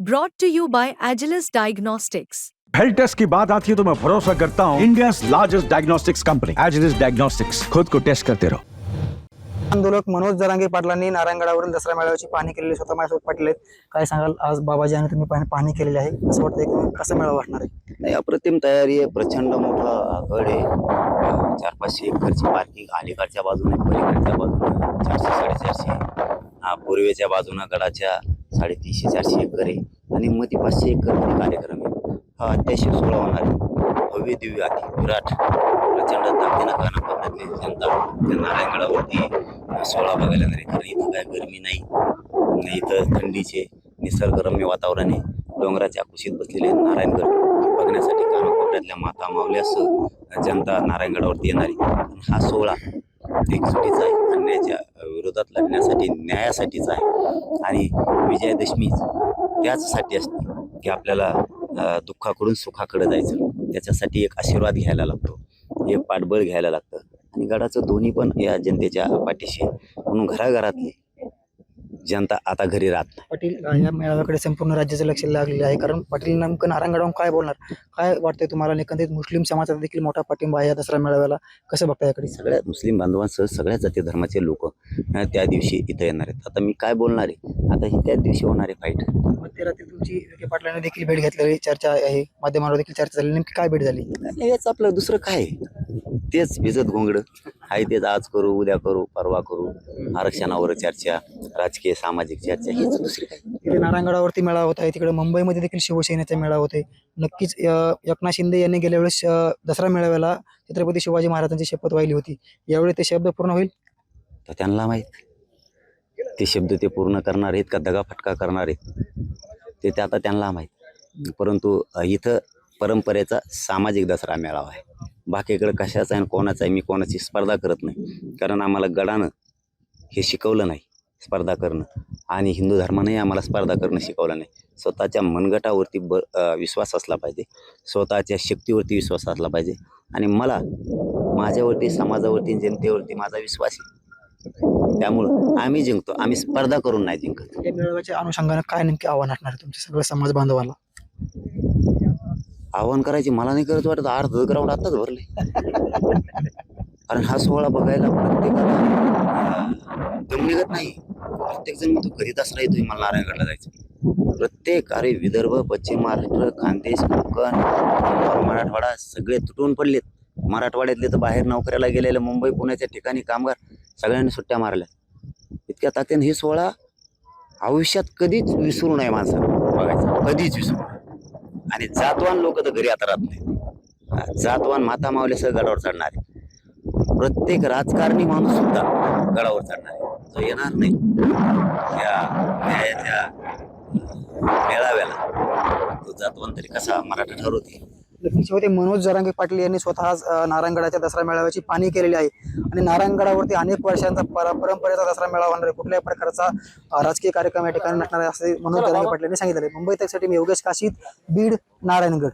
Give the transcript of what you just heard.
Brought to you by Agilus Diagnostics. Health test की बात आती है तो मैं भरोसा करता हूँ India largest diagnostics company Agilus diagnostics खुद को टेस्ट करते रहो आंदोलक मनोज जरांगे पाटलांनी नारायणगडावरून दसरा मेळाव्याची पाहणी केलेली स्वतः माझ्यासोबत पाटील आहेत. काय सांगाल? आज बाबाजी आणि तुम्ही पाहणी- पाहणी केलेली आहे. असं वाटतं की कसं मेळावा वाटणार आहे? नाही अप्रतिम तयारी आहे. प्रचंड मोठा गड आहे. चार पाचशे एकरची पार्किंग अलीकडच्या बाजूने पलीकडच्या बाजूने चारशे साडेचारशे. हा पूर्वेच्या बाजूनं गडाच्या साडेतीनशे चारशे एकर आहे. आणि मध्ये पाचशे एकर कार्यक्रम आहे. हा अत्याशय सोहळा होणार आहे. भव्य दिव्य अति विराट प्रचंड ताकदीनं कानाकोपऱ्यातली जनता त्या नारायणगडावरती अं, सोहळा बघायला नाही कारण इथं काय गरमी नाही. इथं थंडीचे निसर्गरम्य वातावरण आहे. डोंगराच्या कुशीत बसलेले नारायणगड बघण्यासाठी कानाकोपऱ्यातल्या माता मावल्यास जनता नारायणगडावरती येणारी पण हा सोहळा एकजुटीचा आहे. अन्यायाच्या विरोधात लढण्यासाठी न्यायासाठीच आहे. आणि विजयादशमी त्याचसाठी असते की आपल्याला दुःखाकडून सुखाकडे जायचं. त्याच्यासाठी एक आशीर्वाद घ्यायला लागतो. एक पाठबळ घ्यायला लागतं. आणि गडाचं दोन्ही पण या जनतेच्या पाठीशी म्हणून घराघरातली जनता आता घरी राहत नाही. पाटील या मेळाव्याकडे संपूर्ण राज्याचं लक्ष लागलेलं आहे. कारण पाटील नेमकं नारायणगडावरून काय बोलणार? काय वाटतंय तुम्हाला? एकंदरीत मुस्लिम समाजाचा देखील मोठा पाठिंबा आहे या दसरा मेळाव्याला. कसं बघता याकडे? सगळ्या मुस्लिम बांधवांसह सगळ्या जाती धर्माचे लोक त्या दिवशी इथं येणार आहेत. आता मी काय बोलणार आहे? आता ही त्याच दिवशी होणार आहे फाईट मध्यरात्री तुमची विखे पाटलांनी देखील भेट घेतलेली चर्चा आहे. माध्यमांवर देखील चर्चा झाली. नेमकी काय भेट झाली? आणि हेच आपलं दुसरं काय? आहे? तेच भिजत घोंगडं. आहे तेच आज करू उद्या करू परवा करू. आरक्षणावर चर्चा राजकीय सामाजिक चर्चा हेच दुसरी काय इकडे नारायणगडावरती मेळावा होत आहे. तिकडे मुंबईमध्ये देखील शिवसेनेचा मेळावा होते नक्कीच अं, एकनाथ शिंदे यांनी गेल्या वेळेस अं, दसरा मेळाव्याला छत्रपती शिवाजी महाराजांची शपथ वाहिली होती. यावेळी ते शब्द पूर्ण होईल? तर त्यांना माहीत. ते शब्द ते पूर्ण करणार आहेत का दगाफटका करणार आहेत? ते ते आता त्यांना माहीत. परंतु अ, इथं परंपरेचा सामाजिक दसरा मेळावा आहे. बाकीकडे कशाचा आहे आणि कोणाचा आहे मी कोणाची स्पर्धा करत नाही. कारण आम्हाला गडानं हे शिकवलं नाही स्पर्धा करणं. आणि हिंदू धर्मानेही आम्हाला स्पर्धा करणं शिकवलं नाही. स्वतःच्या मनगटावरती ब विश्वास असला पाहिजे. स्वतःच्या शक्तीवरती विश्वास असला पाहिजे. आणि मला माझ्यावरती समाजावरती जनतेवरती माझा विश्वास आहे. त्यामुळं आम्ही जिंकतो. आम्ही स्पर्धा करून नाही जिंकत. या मेळाव्याच्या अनुषंगानं काय नेमके आव्हान असणार आहे तुमच्या सगळ्या समाज बांधवाला? आव्हान करायची मला नाही करत वाटत अर्ध ग्राउंड आताच भरले. कारण हा सोहळा बघायला प्रत्येकाला दम निघत नाही. प्रत्येक जण म्हणतो करीत असला येतोय मला नारायणगडला जायचं. प्रत्येक अरे विदर्भ पश्चिम महाराष्ट्र खानदेश कोकण मराठवाडा सगळे तुटून पडलेत. मराठवाड्यातले तर बाहेर नोकऱ्याला गेलेले मुंबई पुण्याच्या ठिकाणी कामगार सगळ्यांनी सुट्ट्या मारल्या. इतक्या तात्याने हे सोहळा आयुष्यात कधीच विसरू नये माणसाला. बघायचं कधीच विसरू नये. आणि जातवान लोक तर घरी आता राहत नाहीत. जातवान माता मावल्यासह गडावर चढणार. आहे प्रत्येक राजकारणी माणूस सुद्धा गडावर चढणार. आहे जो येणार नाही. या न्यायाच्या मेळाव्याला. तो जातवान तरी कसा मराठा ठरवते होते मनोज जरांगे पाटील यांनी स्वतः नारायणगडाच्या दसरा मेळाव्याची पाहणी केलेली आहे. आणि नारायणगडावरती अनेक वर्षांचा पर- परंपरेचा दसरा मेळावा होणार आहे. कुठल्याही प्रकारचा राजकीय कार्यक्रम या ठिकाणी नसणार आहे असे मनोज जरांगे पाटील यांनी सांगितले मुंबई तकसाठी मी योगेश काशीद बीड नारायणगड.